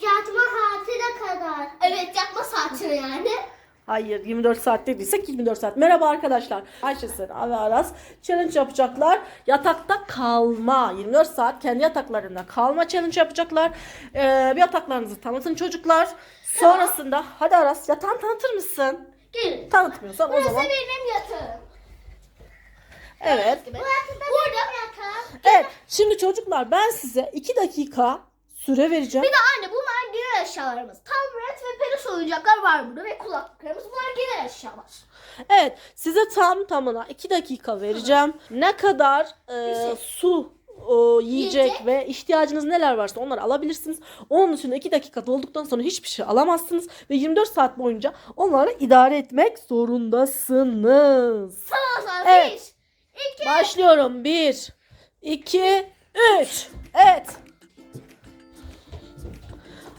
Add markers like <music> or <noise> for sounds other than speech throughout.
Yatma saatine kadar. Evet yatma saatine yani. Hayır 24 saat dediysek 24 saat. Merhaba arkadaşlar. Ayşe Sena ve Aras challenge yapacaklar. Yatakta kalma. 24 saat kendi yataklarında kalma challenge yapacaklar. Ee, bir yataklarınızı tanıtın çocuklar. Sonrasında hadi Aras yatağını tanıtır mısın? Gelin. Tanıtmıyorsan o Burası zaman. benim yatağım. Evet. Burası da Burada yatağım. Evet. Şimdi çocuklar ben size 2 dakika süre vereceğim. Bir de anne bunlar genel eşyalarımız. Tablet ve peluş oyuncaklar var burada ve kulaklıklarımız. Bunlar genel eşyalar. Evet size tam tamına 2 dakika vereceğim. Ne kadar e, şey. su e, yiyecek Yiyecek. ve ihtiyacınız neler varsa onları alabilirsiniz. Onun dışında 2 dakika dolduktan sonra hiçbir şey alamazsınız. Ve 24 saat boyunca onları idare etmek zorundasınız. Sana sana Evet. bir, iki, Başlıyorum. 1, 2, 3. Evet.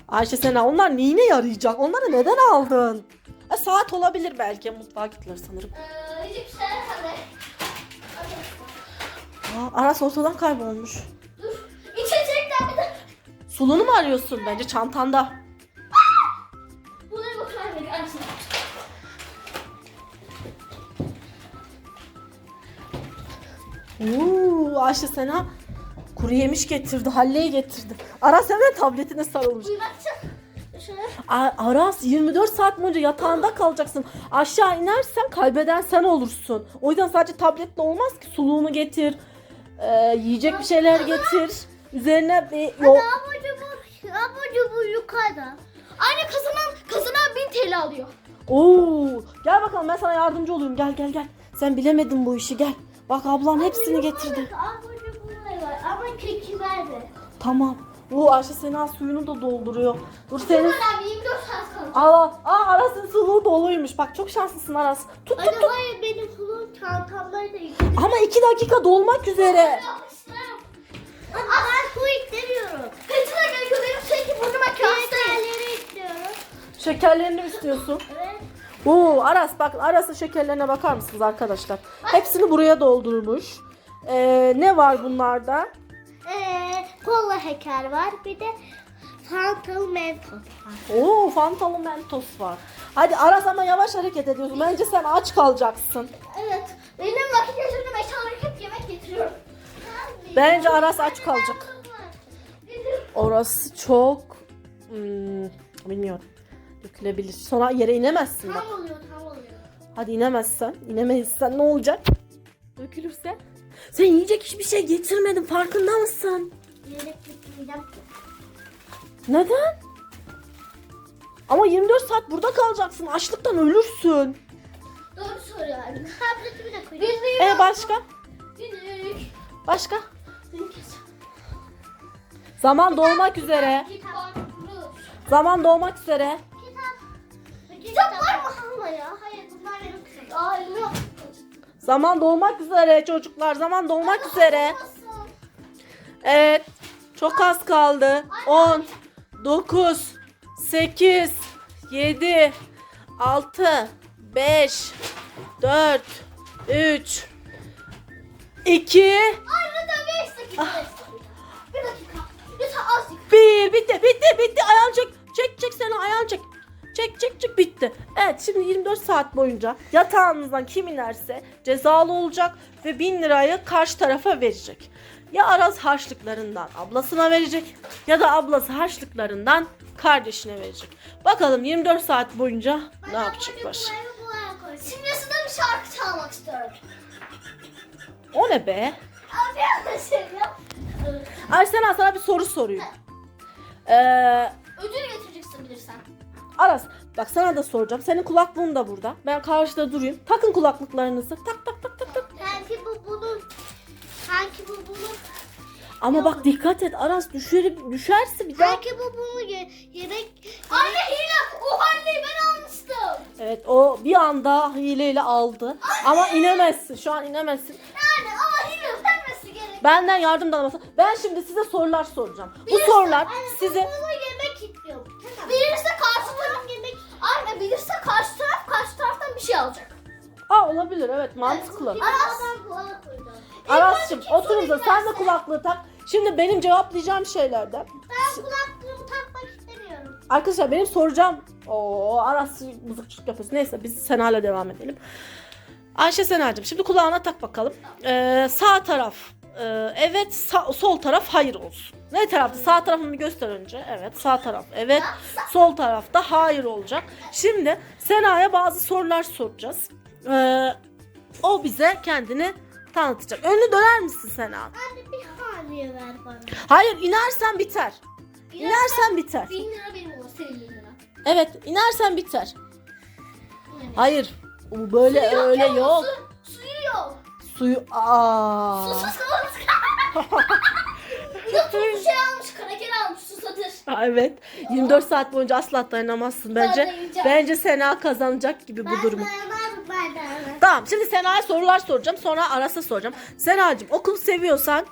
Ayşe Sena onlar neyine yarayacak? Onları neden aldın? E, saat olabilir belki. Mutfağa gittiler sanırım. Ee, şey hadi. Aa, Aras ortadan kaybolmuş. Dur. İçecekler bir de. Suluğunu mu arıyorsun? Bence çantanda. Bunları Ayşe Sena kuru yemiş getirdi. Halleyi getirdi. Aras hemen tabletine sarılmış. A- Aras 24 saat boyunca yatağında kalacaksın. Aşağı inersen kaybeden sen olursun. O yüzden sadece tabletle olmaz ki. Suluğunu getir. e, yiyecek bir şeyler getir. Üzerine bir yok. Abur cubur. Abur cubur yukarıda. Anne kazanan, kazanan 1000 TL alıyor. Oo, gel bakalım ben sana yardımcı olayım. Gel gel gel. Sen bilemedin bu işi gel. Bak ablan hepsini getirdi. Abur ama keki verdi. Tamam. Bu Ayşe Sena suyunu da dolduruyor. Dur senin Bunlar 24 saat kalacak. Aa, aa Aras'ın suluğu doluymuş. Bak çok şanslısın Aras. Tut tut Anne tut. hayır benim suluğum çantamdaydı. Ama iki dakika dolmak üzere. Yapmışlar. Ama ben su istemiyorum. Petrol gerekiyor benim sürekli burnuma kağıtlayın. istiyorum. Şekerlerini mi istiyorsun? Evet. Oo Aras bak Aras'ın şekerlerine bakar mısınız arkadaşlar? Hepsini buraya doldurmuş. Ee, ne var bunlarda? Kola heker var. Bir de Fantalı mentos var. Oo Fantalı Mentos var. Hadi Aras ama yavaş hareket ediyorsun. Bence sen aç kalacaksın. Evet. Benim vakit yaşadığım eşyaları hep yemek getiriyorum. Bence Aras aç kalacak. Orası çok... Hmm, bilmiyorum. Dökülebilir. Sonra yere inemezsin bak. Tam oluyor, tam oluyor. Hadi inemezsen, inemezsen ne olacak? Dökülürse? Sen yiyecek hiçbir şey getirmedin farkında mısın? Neden? Ama 24 saat burada kalacaksın. Açlıktan ölürsün. Doğru soruyor. <laughs> Tabletimi de koyayım. E başka? Günlük. Başka? Zaman dolmak üzere. Kitap. Zaman dolmak üzere. Kitap. Kitap var mı hala ya? Hayır bunlar benim. Aa yok. Zaman dolmak üzere çocuklar. Zaman dolmak üzere. Evet. Çok az kaldı. 10, 9, 8, 7, 6, 5, 4, 3, 2, Ay burada 5 dakika. beş dakika. Bir dakika. Lütfen azıcık. 1. Bitti, bitti, bitti. Ayağını çek. Çek, çek seni ayağını çek. Çek, çek, çek. Bitti. Evet, şimdi 24 saat boyunca yatağınızdan kim inerse cezalı olacak ve 1000 lirayı karşı tarafa verecek. Ya Aras harçlıklarından ablasına verecek ya da ablası harçlıklarından kardeşine verecek. Bakalım 24 saat boyunca ne yapacaklar? Şimdi size bir şarkı çalmak istiyorum. O ne be? Arsena sana bir soru soruyorum. Ee, Ödül getireceksin bilirsen. Aras bak sana da soracağım. Senin kulaklığın da burada. Ben karşıda durayım. Takın kulaklıklarınızı. Tak tak tak Ama bak dikkat et Aras düşer, düşerse bir daha. Sanki bu bunu ye yemek. Anne hile. O anneyi ben almıştım. Evet o bir anda hileyle aldı. Ama inemezsin. Şu an inemezsin. Yani ama hile vermesi gerek. Benden yardım da alamazsın. Ben şimdi size sorular soracağım. Bu sorular size... Bunu yemek istiyorum. Bilirse karşı taraf yemek. Anne bilirse karşı taraf karşı taraftan bir şey alacak. Aa olabilir evet mantıklı. Aras. Aras'cığım oturun da sen de kulaklığı tak. Şimdi benim cevaplayacağım şeylerden kulaklığımı takmak istemiyorum. Arkadaşlar benim soracağım. Oo Aras mızıkçılık yapıyorsun. Neyse biz Sena'yla devam edelim. Ayşe Sena'cığım şimdi kulağına tak bakalım. Ee, sağ taraf e, evet sağ- sol taraf hayır olsun. Ne tarafta? Sağ tarafını göster önce. Evet sağ taraf evet. Sol tarafta hayır olacak. Şimdi Sena'ya bazı sorular soracağız. Ee, o bize kendini tanıtacak. Önünü döner misin Sena? Anne bir saniye ver bana. Hayır inersen biter. İnersen biter. Bin lira benim senin bin lira. Evet inersen biter. Hayır. Bu böyle Suyu öyle ya, yok. Su, suyu yok. Suyu aa. Susuz kalmış. <laughs> Tuzlu şey almış, kraker almış, susadır. Evet. 24 saat boyunca asla dayanamazsın bence. Bence Sena kazanacak gibi bu durumu. ben dayanamam. Tamam şimdi Sena'ya sorular soracağım. Sonra Aras'a soracağım. Sena'cığım okul seviyorsan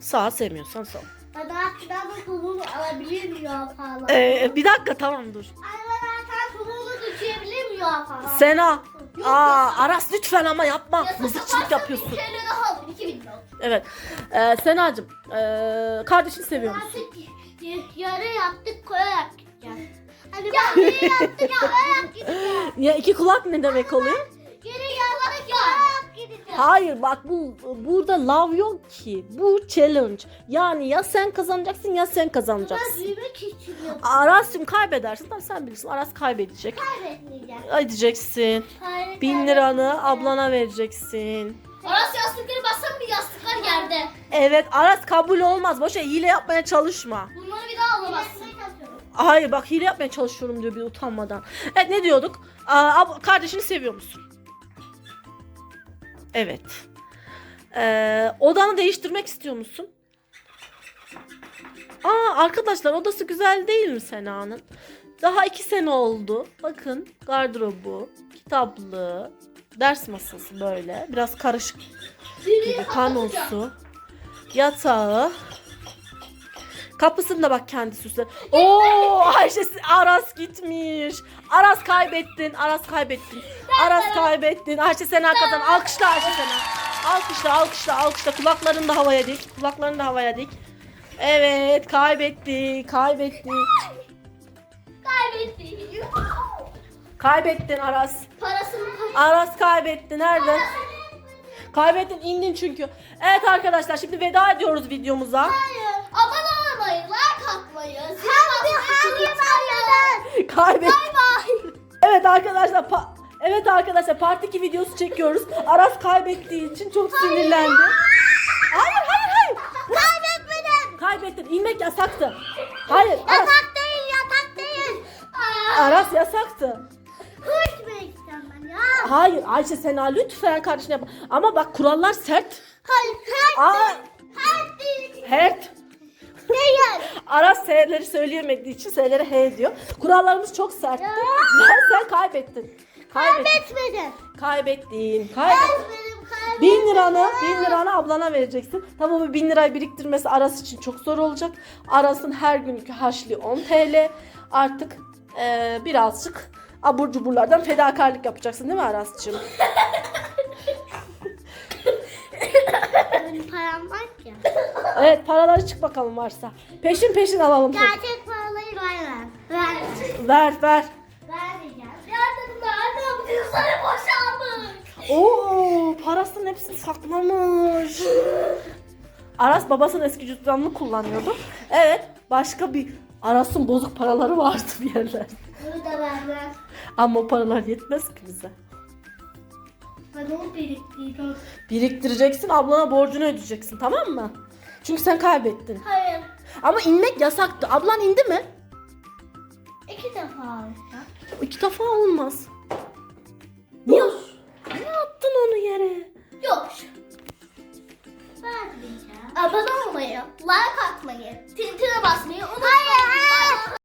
sağ sevmiyorsan sol. Bana bu kulumu alabilir miyim ya falan? Ee, bir dakika tamam dur. Sen kulumu düşürebilir miyim ya falan? Sena. Yok, Aa. Aras lütfen ama yapma. Yasak Mızıkçılık yapıyorsun. Bir kere daha aldım, iki bin lira. Evet. Ee, Sena'cığım ee, kardeşini seviyor musun? Artık yarı yaptık koyarak gideceğiz. Hadi ya yarı yaptık koyarak gideceğiz. <laughs> Ya iki kulak ne demek oluyor? Yarı yaptık koyarak gideceğiz. Hayır bak bu burada love yok ki. Bu challenge. Yani ya sen kazanacaksın ya sen kazanacaksın. büyümek istiyorum. Aras'cığım kaybedersin. Tamam sen bilirsin. Aras kaybedecek. Kaybetmeyeceğim. Ödeyeceksin. Hayır, Bin liranı ablana vereceksin. Aras yastıkları bassam bir yastıklar yerde. Evet Aras kabul olmaz. Boşa hile yapmaya çalışma. Bunları bir daha alamazsın. Hayır bak hile yapmaya çalışıyorum diyor bir utanmadan. Evet ne diyorduk? Aa, ab- kardeşini seviyor musun? Evet. Ee, odanı değiştirmek istiyor musun? Aa arkadaşlar odası güzel değil mi Sena'nın? Daha iki sene oldu. Bakın gardırobu, kitaplığı, ders masası böyle. Biraz karışık gibi kanosu, yatağı. Kapısında bak kendi süsler. <laughs> Oo Ayşe Aras gitmiş. Aras kaybettin. Aras kaybettin. Aras kaybettin. Ayşe Sena kazan. Alkışla Ayşe Sena. Alkışla alkışla alkışla. Kulaklarını da havaya dik. Kulaklarını da havaya dik. Evet kaybetti. Kaybetti. Kaybetti. Kaybettin Aras. Parasını Aras kaybetti. Nerede? Kaybettin indin çünkü. Evet arkadaşlar şimdi veda ediyoruz videomuza. Hayır. Abone olmayı, like atmayı, zil basmayı <laughs> Kaybettin. Bay bay. Evet arkadaşlar pa- Evet arkadaşlar part 2 videosu çekiyoruz. Aras kaybettiği için çok sinirlendi. Hayır hayır hayır. Kaybetmedim. Kaybettin. İnmek yasaktı. Hayır. Aras, Yatak değil, yatak değil. Aa, Aras yasaktı. Kuş mu ben ya? Hayır Ayşe Sena lütfen kardeşine yapma. Ama bak kurallar sert. Hayır, her Aa, her değil. hert. Değil. Aras S'leri söyleyemediği için S'leri H diyor. Kurallarımız çok sertti. Sen, sen kaybettin. Kaybettin. Kaybetmedim. Kaybettin. Kaybettin. Kaybetmedim. kaybetmedim. Bin liranı, bin liranı ablana vereceksin. Tabii bu bin lirayı biriktirmesi Aras için çok zor olacak. Aras'ın her günkü harçlığı 10 TL. Artık eee, birazcık abur cuburlardan fedakarlık yapacaksın değil mi Aras'cığım? Benim param var ki. Evet paraları çık bakalım varsa. Peşin peşin alalım. Gerçek paraları ver ver. Ver. Ver ver. Vermeyeceğim. Yardım nerede? Bu cüzdanı boşalmış. Oo parasının hepsini saklamış. Aras babasının eski cüzdanını kullanıyordu. Evet başka bir Aras'ın bozuk paraları vardı bir yerlerde. Bunu da vermem. Ama o paralar yetmez ki bize. Ben onu biriktireceğim. Biriktireceksin ablana borcunu ödeyeceksin tamam mı? Çünkü sen kaybettin. Hayır. Ama inmek yasaktı. Ablan indi mi? İki defa alacağım. İki defa olmaz. Niye? Ne attın onu yere? Yok. Vermeyeceğim. Abone olmayı, like atmayı, tintine basmayı unutmayın. Hayır.